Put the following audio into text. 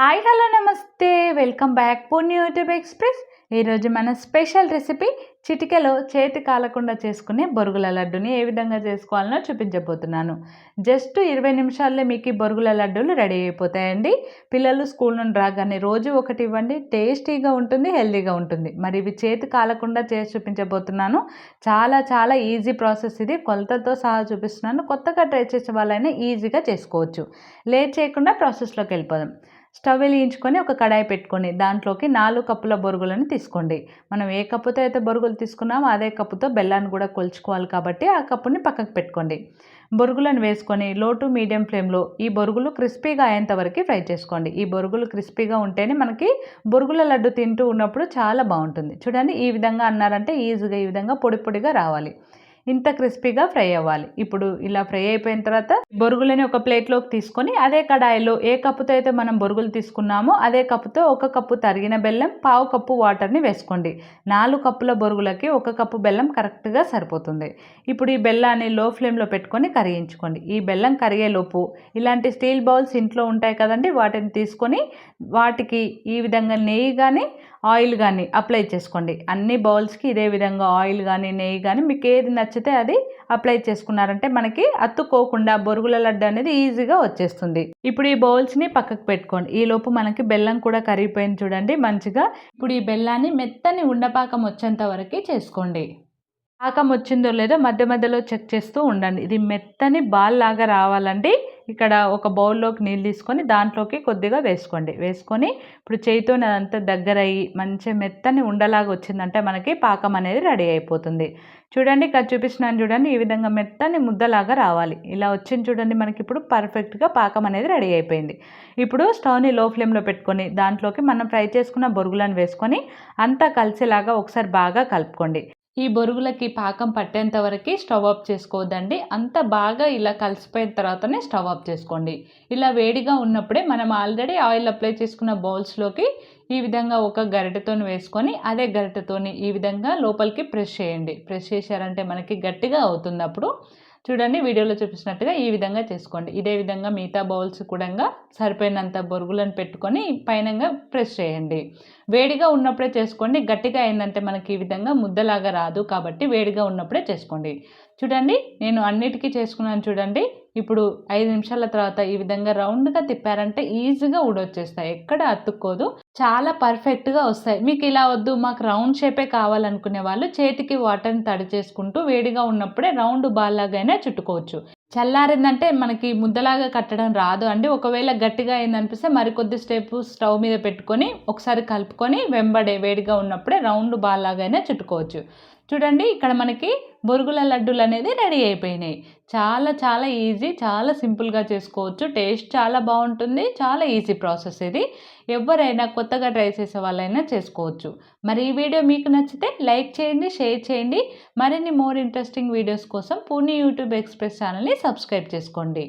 Hi hello namaste. Welcome back Punya YouTube express. ఈరోజు మన special recipe చిటికెలో చేతి కాలకుండా చేసుకునే బొరుగుల లడ్డుని ఏ విధంగా చేసుకోవాలనో చూపించబోతున్నాను. జస్ట్ ఇరవై నిమిషాల్లో మీకు బొరుగుల లడ్డూలు రెడీ అయిపోతాయండి. పిల్లలు స్కూల్ నుండి రాగానే రోజు ఒకటి ఇవ్వండి. టేస్టీగా ఉంటుంది హెల్తీగా ఉంటుంది. మరి ఇవి చేతి కాలకుండా చేసి చూపించబోతున్నాను. చాలా చాలా ఈజీ ప్రాసెస్ ఇది. కొలతతో సహా చూపిస్తున్నాను. కొత్తగా ట్రై చేసే వాళ్ళైనా ఈజీగా చేసుకోవచ్చు. లేట్ చేయకుండా ప్రాసెస్లోకి వెళ్ళిపోదాం. స్టవ్ వెలిగించుకొని ఒక కడాయి పెట్టుకొని దాంట్లోకి నాలుగు కప్పుల బొరుగులను తీసుకోండి. మనం ఏ కప్పుతో అయితే బొరుగులు తీసుకున్నామో అదే కప్పుతో బెల్లాన్ని కూడా కొలుచుకోవాలి కాబట్టి ఆ కప్పుని పక్కకు పెట్టుకోండి. బొరుగులను వేసుకొని లో టు మీడియం ఫ్లేమ్లో ఈ బొరుగులు క్రిస్పీగా అయ్యేంత వరకు ఫ్రై చేసుకోండి. ఈ బొరుగులు క్రిస్పీగా ఉంటేనే మనకి బొరుగుల లడ్డు తింటూ ఉన్నప్పుడు చాలా బాగుంటుంది. చూడండి ఈ విధంగా అన్నారంటే ఈజీగా ఈ విధంగా పొడి పొడిగా రావాలి. ఇంత క్రిస్పీగా ఫ్రై అవ్వాలి. ఇప్పుడు ఇలా ఫ్రై అయిపోయిన తర్వాత బొరుగులని ఒక ప్లేట్లోకి తీసుకొని అదే కడాయిలో ఏ కప్పుతో అయితే మనం బొరుగులు తీసుకున్నామో అదే కప్పుతో ఒక కప్పు తరిగిన బెల్లం పావు కప్పు వాటర్ని వేసుకోండి. నాలుగు కప్పుల బొరుగులకి ఒక కప్పు బెల్లం కరెక్ట్గా సరిపోతుంది. ఇప్పుడు ఈ బెల్లాన్ని లో ఫ్లేమ్లో పెట్టుకొని కరిగించుకోండి. ఈ బెల్లం కరిగేలోపు ఇలాంటి స్టీల్ బౌల్స్ ఇంట్లో ఉంటాయి కదండి వాటిని తీసుకొని వాటికి ఈ విధంగా నెయ్యి కానీ ఆయిల్ కానీ అప్లై చేసుకోండి. అన్ని బౌల్స్కి ఇదే విధంగా ఆయిల్ కానీ నెయ్యి కానీ మీకు ఏది నచ్చితే అది అప్లై చేసుకున్నారంటే మనకి అత్తుకోకుండా బొరుగుల లడ్డు అనేది ఈజీగా వచ్చేస్తుంది. ఇప్పుడు ఈ బౌల్స్ని పక్కకు పెట్టుకోండి. ఈ లోపు మనకి బెల్లం కూడా కరిగిపోయింది చూడండి మంచిగా. ఇప్పుడు ఈ బెల్లాన్ని మెత్తని ఉండపాకం వచ్చేంత వరకు చేసుకోండి. పాకం వచ్చిందో లేదో మధ్య మధ్యలో చెక్ చేస్తూ ఉండండి. ఇది మెత్తని బాల్ లాగా రావాలండి. ఇక్కడ ఒక బౌల్లోకి నీళ్ళు తీసుకొని దాంట్లోకి కొద్దిగా వేసుకోండి. వేసుకొని ఇప్పుడు చేయితో అదంతా దగ్గర అయ్యి మంచి మెత్తని ఉండలాగా వచ్చిందంటే మనకి పాకం అనేది రెడీ అయిపోతుంది. చూడండి ఇక్కడ చూపిస్తున్నాను చూడండి ఈ విధంగా మెత్తని ముద్దలాగా రావాలి. ఇలా వచ్చింది చూడండి మనకి ఇప్పుడు పర్ఫెక్ట్గా పాకం అనేది రెడీ అయిపోయింది. ఇప్పుడు స్టవ్ని లో ఫ్లేమ్లో పెట్టుకొని దాంట్లోకి మనం ఫ్రై చేసుకున్న బొరుగులను వేసుకొని అంతా కలిసేలాగా ఒకసారి బాగా కలుపుకోండి. ఈ బొరుగులకి పాకం పట్టేంత వరకు స్టవ్ ఆఫ్ చేసుకోవద్దండి. అంత బాగా ఇలా కలిసిపోయిన తర్వాతనే స్టవ్ ఆఫ్ చేసుకోండి. ఇలా వేడిగా ఉన్నప్పుడే మనం ఆల్రెడీ ఆయిల్ అప్లై చేసుకున్న బౌల్స్లోకి ఈ విధంగా ఒక గరిటెతో వేసుకొని అదే గరిటెతోని ఈ విధంగా లోపలికి ప్రెస్ చేయండి. ప్రెస్ చేశారంటే మనకి గట్టిగా అవుతుంది అప్పుడు. చూడండి వీడియోలో చూపిస్తున్నట్టుగా ఈ విధంగా చేసుకోండి. ఇదే విధంగా మిగతా బౌల్స్ కూడా సరిపోయినంత బొరుగులను పెట్టుకొని పైనంగా ప్రెస్ చేయండి. వేడిగా ఉన్నప్పుడే చేసుకోండి. గట్టిగా అయిందంటే మనకి ఈ విధంగా ముద్దలాగా రాదు కాబట్టి వేడిగా ఉన్నప్పుడే చేసుకోండి. చూడండి నేను అన్నిటికీ చేసుకున్నాను చూడండి. ఇప్పుడు ఐదు నిమిషాల తర్వాత ఈ విధంగా రౌండ్గా తిప్పారంటే ఈజీగా ఊడొచ్చేస్తాయి. ఎక్కడ అతుక్కోదు. చాలా పర్ఫెక్ట్గా వస్తాయి. మీకు ఇలా వద్దు మాకు రౌండ్ షేపే కావాలనుకునే వాళ్ళు చేతికి వాటర్ని తడి చేసుకుంటూ వేడిగా ఉన్నప్పుడే రౌండ్ బాల్ లాగైనా చుట్టుకోవచ్చు. చల్లారిందంటే మనకి ముద్దలాగా కట్టడం రాదు అండి. ఒకవేళ గట్టిగా అయిందనిపిస్తే మరికొద్ది స్టెప్ స్టవ్ మీద పెట్టుకొని ఒకసారి కలుపుకొని వెంబడే వేడిగా ఉన్నప్పుడే రౌండ్ బాల్ లాగైనా చుట్టుకోవచ్చు. చూడండి ఇక్కడ మనకి బొరుగుల లడ్డూలు అనేది రెడీ అయిపోయినాయి. చాలా చాలా ఈజీ చాలా సింపుల్గా చేసుకోవచ్చు. టేస్ట్ చాలా బాగుంటుంది చాలా ఈజీ ప్రాసెస్ ఇది. ఎవరైనా కొత్తగా ట్రై చేసే వాళ్ళైనా చేసుకోవచ్చు. మరి ఈ వీడియో మీకు నచ్చితే లైక్ చేయండి షేర్ చేయండి. మరిన్ని మోర్ ఇంట్రెస్టింగ్ వీడియోస్ కోసం పూణే యూట్యూబ్ ఎక్స్ప్రెస్ ఛానల్ని సబ్స్క్రైబ్ చేసుకోండి.